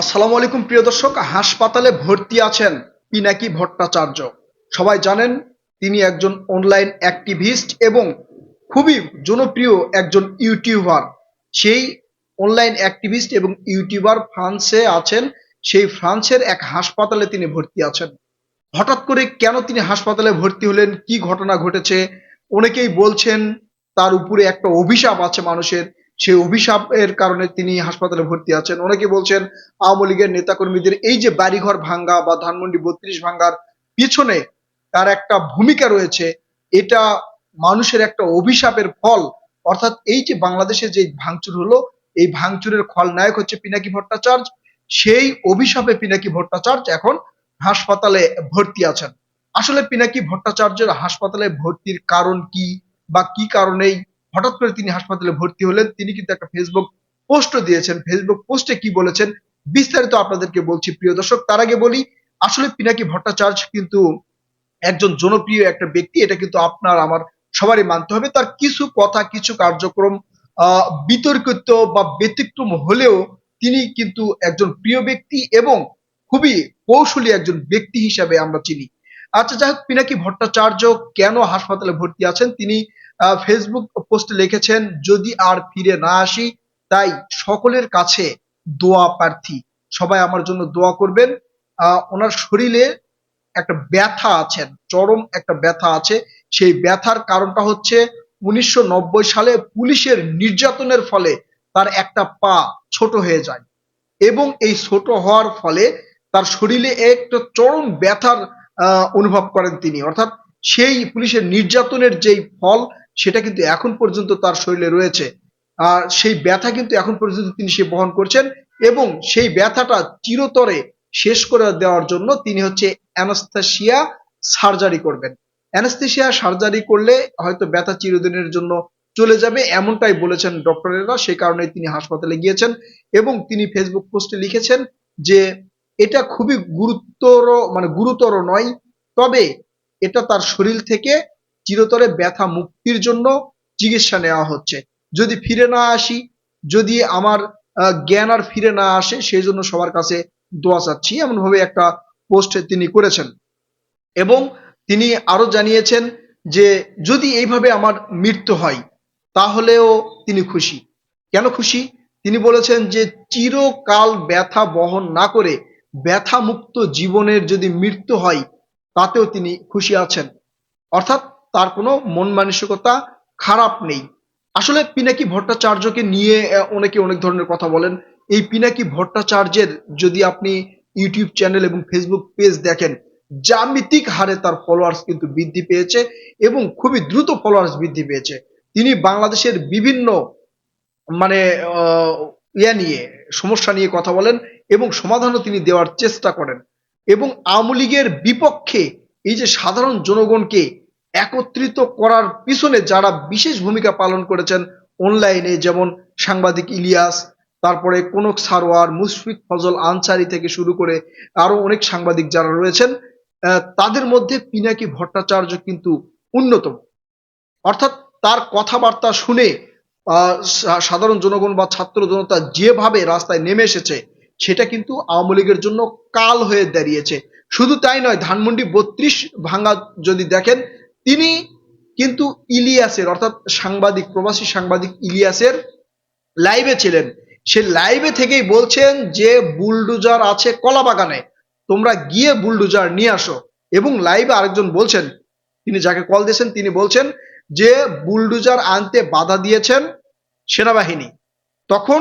আসসালামু আলাইকুম, প্রিয় দর্শক। হাসপাতালে ভর্তি আছেন পিনাকি ভট্টাচার্য। সবাই জানেন, তিনি একজন অনলাইন অ্যাক্টিভিস্ট এবং খুবই জনপ্রিয় একজন ইউটিউবার সেই অনলাইন অ্যাক্টিভিস্ট এবং ইউটিউবার ফ্রান্সে আছেন। সেই ফ্রান্সের এক হাসপাতালে তিনি ভর্তি আছেন। হঠাৎ করে কেন তিনি হাসপাতালে ভর্তি হলেন? কি ঘটনা ঘটেছে? অনেকেই বলছেন, তার উপরে একটা অভিশাপ আছে মানুষের। সেই অভিশাপের কারণে তিনি হাসপাতালে ভর্তি আছেন। অনেকে বলছেন আওয়ামী লীগের নেতাকর্মীদের এই যে বাড়িঘর ভাঙ্গা বা ধানমন্ডি বত্রিশ ভাঙ্গার পিছনে তার একটা ভূমিকা রয়েছে, এটা মানুষের একটা অভিশাপের ফল। অর্থাৎ এই যে বাংলাদেশে যে ভাঙচুর হলো, এই ভাঙচুরের খলনায়ক হচ্ছে পিনাকি ভট্টাচার্য। সেই অভিশাপে পিনাকি ভট্টাচার্য এখন হাসপাতালে ভর্তি আছেন। আসলে পিনাকি ভট্টাচার্যের হাসপাতালে ভর্তির কারণ কি বা কি কারণেই হঠাৎ করে তিনি হাসপাতালে ভর্তি হলেন। তিনি কিন্তু একটা ফেসবুক পোস্টও দিয়েছেন। ফেসবুক পোস্টে কি বলেছেন বিস্তারিত আপনাদেরকে বলছি। প্রিয় দর্শক, তার আগে বলি, আসলে পিনাকি ভট্টাচার্য কিন্তু একজন জনপ্রিয় একটা ব্যক্তি। এটা কিন্তু আপনার, আমার সবারই মানতে হবে। তার কিছু কথা, কিছু কার্যক্রম বিতর্কিত বা ব্যতিক্রম হলেও তিনি কিন্তু একজন প্রিয় ব্যক্তি এবং খুবই কৌশলী একজন ব্যক্তি হিসাবে আমরা চিনি। আচ্ছা যাই হোক, পিনাকি ভট্টাচার্য কেন হাসপাতালে ভর্তি আছেন? তিনি ফেসবুক পোস্টে লিখেছেন, যদি আর ফিরে না আসি, তাই সকলের কাছে দোয়া প্রার্থী। সবাই আমার জন্য দোয়া করবেন। ওনার শরীরে একটা ব্যথা আছেন, চরম একটা ব্যথা আছে। সেই ব্যথার কারণটা হচ্ছে উনিশশো নব্বই সালে পুলিশের নির্যাতনের ফলে তার একটা পা ছোট হয়ে যায় এবং এই ছোট হওয়ার ফলে তার শরীরে একটা চরম ব্যথার অনুভব করেন তিনি। অর্থাৎ সেই পুলিশের নির্যাতনের যেই ফল সেটা কিন্তু এখন পর্যন্ত তার শরীরে রয়েছে। আর সেই ব্যথা কিন্তু এখন পর্যন্ত তিনি সে বহন করছেন এবং সেই ব্যথাটা চিরতরে শেষ করে দেওয়ার জন্য তিনি হচ্ছে অ্যানাস্থেসিয়া সার্জারি করবেন। অ্যানাস্থেসিয়া সার্জারি করলে হয়তো ব্যথা চিরদিনের জন্য চলে যাবে এমনটাই বলেছেন ডক্টরেরা সেই কারণে তিনি হাসপাতালে গিয়েছেন এবং তিনি ফেসবুক পোস্টে লিখেছেন যে এটা খুবই গুরুতর মানে গুরুতর নয়, তবে এটা তার শরীর থেকে চিরতরে ব্যথা মুক্তির জন্য চিকিৎসা নেওয়া হচ্ছে। যদি ফিরে না আসি, যদি আমার জ্ঞান আর ফিরে না আসে, সেই জন্য সবার কাছে দোয়া চাচ্ছি। এমন ভাবে একটা পোস্ট তিনি করেছেন। এবং তিনি আরও জানিয়েছেন যে, যদি এইভাবে আমার মৃত্যু হয়, তাহলেও তিনি খুশি। কেন খুশি? তিনি বলেছেন যে, চিরকাল ব্যথা বহন না করে ব্যথা মুক্ত জীবনের যদি মৃত্যু হয়, তাতেও তিনি খুশি আছেন। অর্থাৎ তার কোনো মন মানসিকতা খারাপ নেই। আসলে পিনাকি ভট্টাচার্যকে নিয়ে অনেকে অনেক ধরনের কথা বলেন। এই পিনাকি ভট্টাচার্যের যদি আপনি ইউটিউব চ্যানেল এবং ফেসবুক পেজ দেখেন, জ্যামিতিক হারে তার ফলোয়ার্স কিন্তু বৃদ্ধি পেয়েছে এবং খুবই দ্রুত ফলোয়ার্স বৃদ্ধি পেয়েছে। তিনি বাংলাদেশের বিভিন্ন মানে ইয়া নিয়ে, সমস্যা নিয়ে কথা বলেন এবং সমাধানও তিনি দেওয়ার চেষ্টা করেন। এবং আওয়ামী লীগের বিপক্ষে এই যে সাধারণ জনগণকে একত্রিত করার পিছনে যারা বিশেষ ভূমিকা পালন করেছেন অনলাইনে যেমন সাংবাদিক ইলিয়াস, তারপরে কনক সারোয়ার, মুশফিক ফজল আনসারি থেকে শুরু করে আরও অনেক সাংবাদিক যারা রয়েছেন তাদের মধ্যে পিনাকি ভট্টাচার্য কিন্তু অন্যতম অর্থাৎ তার কথাবার্তা শুনে সাধারণ জনগণ বা ছাত্র জনতা যেভাবে রাস্তায় নেমে এসেছে, সেটা কিন্তু আওয়ামী লীগের জন্য কাল হয়ে দাঁড়িয়েছে। শুধু তাই নয়, ধানমন্ডি বত্রিশ ভাঙ্গা যদি দেখেন তিনি কিন্তু ইলিয়াসের, অর্থাৎ সাংবাদিক, প্রবাসী সাংবাদিক ইলিয়াসের লাইভে ছিলেন। সে লাইভে থেকেই বলছেন যে বুলডোজার আছে কলা বাগানে, তোমরা গিয়ে বুলডোজার নিয়ে আসো। এবং লাইভে আরেকজন বলছেন, তিনি যাকে কল দিয়েছেন, তিনি বলছেন যে বুলডোজার আনতে বাধা দিয়েছেন সেনাবাহিনী। তখন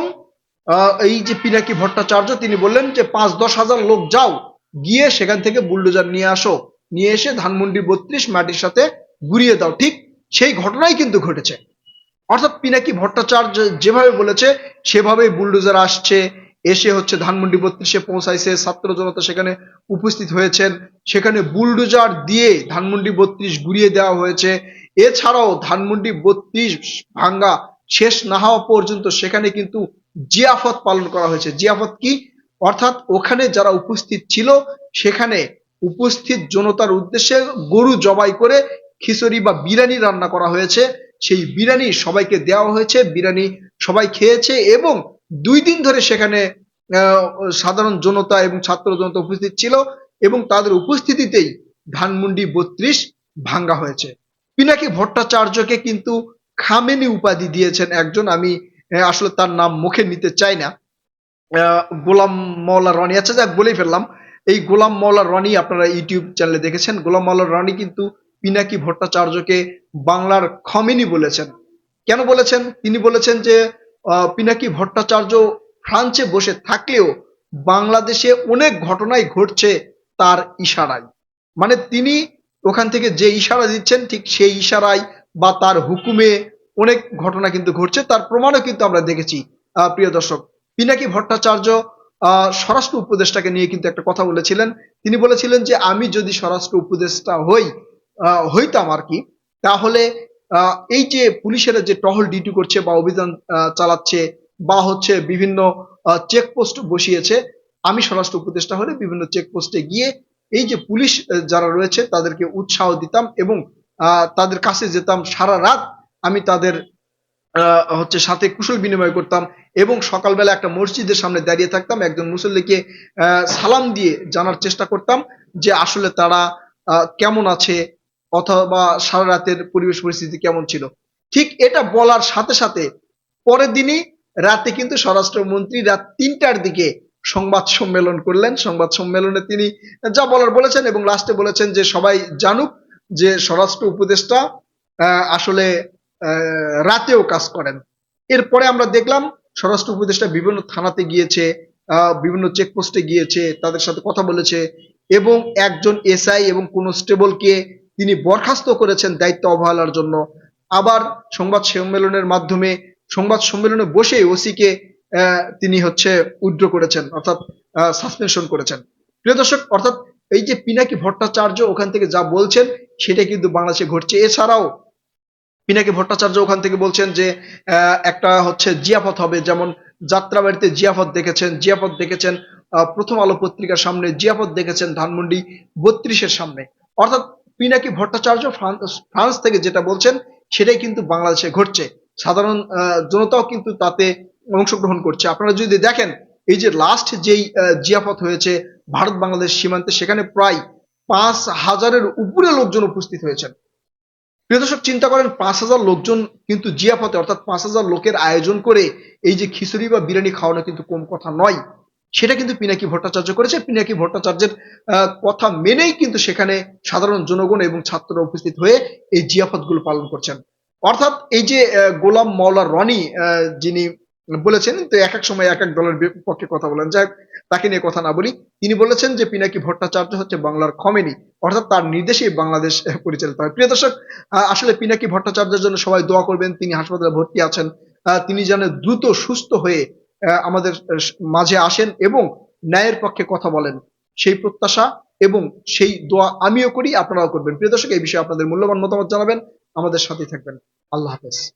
এই যে পিনাকি ভট্টাচার্য, তিনি বললেন যে, পাঁচ দশ হাজার লোক যাও, গিয়ে সেখান থেকে বুলডোজার নিয়ে আসো। নিয়ে এসে ধানমন্ডি বত্রিশ মাটির সাথে গুড়িয়ে দাও। ঠিক সেই ঘটনাই কিন্তু ঘটেছে। অর্থাৎ পিনাকি ভট্টাচার্য যেভাবে বলেছে, সেভাবেই বুলডোজার আসছে, এসে হচ্ছে ধানমন্ডি বত্রিশে পৌঁছাইছে, ছাত্র জনতা সেখানে উপস্থিত হয়েছেন। সেখানে বুলডোজার দিয়ে ধানমন্ডি বত্রিশ গুড়িয়ে দেওয়া হয়েছে। এছাড়াও ধানমন্ডি বত্রিশ ভাঙ্গা শেষ না হওয়া পর্যন্ত সেখানে কিন্তু জিয়াফত পালন করা হয়েছে। জিয়াফত কি? অর্থাৎ ওখানে যারা উপস্থিত ছিল, সেখানে উপস্থিত জনতার উদ্দেশ্যে গরু জবাই করে খিচুড়ি বা বিরিয়ানি রান্না করা হয়েছে। সেই বিরিয়ানি সবাইকে দেওয়া হয়েছে। বিরিয়ানি সবাই খেয়েছে এবং দুই দিন ধরে সেখানে সাধারণ জনতা এবং ছাত্র জনতা উপস্থিত ছিল এবং তাদের উপস্থিতিতেই ধানমন্ডি বত্রিশ ভাঙ্গা হয়েছে। পিনাকি ভট্টাচার্যকে কিন্তু খামেনি উপাধি দিয়েছেন একজন। আমি আসলে তার নাম মুখে নিতে চাই না। গোলাম মৌলা রনি। আচ্ছা যাক, বলেই ফেললাম। এই গোলাম মৌলা রনি আপনারা ইউটিউব চ্যানেলে দেখেছেন। গোলাম মৌলা রনি কিন্তু পিনাকি ভট্টাচার্যকে বাংলার খমেনি বলেছেন। কেন বলেছেন? তিনি বলেছেন যে পিনাকি ভট্টাচার্য ফ্রান্সে বসে থাকলেও বাংলাদেশে অনেক ঘটনাই ঘটছে তার ইশারায়। মানে তিনি ওখান থেকে যে ইশারা দিচ্ছেন, ঠিক সেই ইশারায় বা তার হুকুমে অনেক ঘটনা কিন্তু ঘটছে। তার প্রমাণও কিন্তু আমরা দেখেছি। প্রিয় দর্শক, পিনাকি ভট্টাচার্য স্বরাষ্ট্র উপদেষ্টাকে নিয়ে কিন্তু একটা কথা বলেছিলেন। তিনি বলেছিলেন যে, আমি যদি স্বরাষ্ট্র উপদেষ্টা হই হইতাম আর কি, তাহলে এই যে পুলিশেরা যে টহল ডিউটি করছে বা অভিযান চালাচ্ছে বা হচ্ছে বিভিন্ন চেকপোস্ট বসিয়েছে, আমি স্বরাষ্ট্র উপদেষ্টা হলে বিভিন্ন চেকপোস্টে গিয়ে এই যে পুলিশ যারা রয়েছে তাদেরকে উৎসাহ দিতাম এবং তাদের কাছে যেতাম সারা রাত। আমি তাদের হচ্ছে সাথে কুশল বিনিময় করতাম এবং সকালবেলা একটা মসজিদের সামনে দাঁড়িয়ে থাকতাম, একজন মুসল্লিকে সালাম দিয়ে জানার চেষ্টা করতাম যে আসলে তারা কেমন আছে অথবা সারা রাতের পরিবেশ পরিস্থিতি কেমন ছিল। ঠিক এটা বলার সাথে সাথে পরের দিনই রাতে কিন্তু স্বরাষ্ট্রমন্ত্রী রাত তিনটার দিকে সংবাদ সম্মেলন করলেন। সংবাদ সম্মেলনে তিনি যা বলার বলেছেন এবং লাস্টে বলেছেন যে সবাই জানুক যে স্বরাষ্ট্র উপদেষ্টা আসলে রাতেও কাজ করেন। এরপরে আমরা দেখলাম স্বরাষ্ট্র উপদেষ্টা বিভিন্ন থানাতে গিয়েছে বিভিন্ন চেকপোস্টে গিয়েছে, তাদের সাথে কথা বলেছে এবং একজন এসআই এবং কনস্টেবলকে তিনি বরখাস্ত করেছেন দায়িত্ব অবহেলার জন্য। আবার সংবাদ সম্মেলনের মাধ্যমে, সংবাদ সম্মেলনে বসে ওসিকে তিনি হচ্ছে উইথড্র করেছেন, অর্থাৎ সাসপেনশন করেছেন। প্রিয় দর্শক, অর্থাৎ এই যে পিনাকি ভট্টাচার্য ওখান থেকে যা বলছেন, সেটা কিন্তু বাংলাদেশে ঘটছে। এছাড়াও পিনাকি ভট্টাচার্য ওখান থেকে বলছেন যে একটা হচ্ছে জিয়াফত হবে, যেমন যাত্রাবাড়িতে জিয়াফত দেখেছেন জিয়াফত দেখেছেন প্রথম আলো পত্রিকার সামনে, জিয়াফত দেখেছেন ধানমন্ডি বত্রিশের সামনে। অর্থাৎ পিনাকি ভট্টাচার্য ফ্রান্স থেকে যেটা বলছেন, সেটাই কিন্তু বাংলাদেশে ঘটছে। সাধারণ জনতাও কিন্তু তাতে অংশগ্রহণ করছে। আপনারা যদি দেখেন, এই যে লাস্ট যেই জিয়াফত হয়েছে ভারত বাংলাদেশ সীমান্তে, সেখানে প্রায় পাঁচ হাজারের উপরে লোকজন উপস্থিত হয়েছেন। প্রিয় দর্শক, চিন্তা করেন পাঁচ হাজার লোকজন কিন্তু জিয়াফতে অর্থাৎ পাঁচ হাজার লোকের আয়োজন করে এই যে খিচুড়ি বা বিরিয়ানি খাওয়ানো কিন্তু কম কথা নয়। সেটা কিন্তু পিনাকি ভট্টাচার্য করেছে। পিনাকি ভট্টাচার্যের কথা মেনেই কিন্তু সেখানে সাধারণ জনগণ এবং ছাত্ররা উপস্থিত হয়ে এই জিয়াফতগুলো পালন করছেন। অর্থাৎ এই যে গোলাম মাওলা রনি যিনি বলেছেন, তো এক এক সময় এক এক দলের পক্ষে কথা বলেন। যাই তাকে নিয়ে কথা না বলি। তিনি বলেছেন যে, পিনাকি ভট্টাচার্য হচ্ছে বাংলার খমেনি। অর্থাৎ তার নির্দেশেই বাংলাদেশ পরিচালিত হয়। প্রিয় দর্শক আসলে পিনাকি ভট্টাচার্যের জন্য সবাই দোয়া করবেন, তিনি হাসপাতালে ভর্তি আছেন। তিনি যেন দ্রুত সুস্থ হয়ে আমাদের মাঝে আসেন এবং ন্যায়ের পক্ষে কথা বলেন। সেই প্রত্যাশা এবং সেই দোয়া আমিও করি, আপনারাও করবেন। প্রিয় দর্শক, এই বিষয়ে আপনাদের মূল্যবান মতামত জানাবেন। আমাদের সাথেই থাকবেন। আল্লাহ হাফেজ।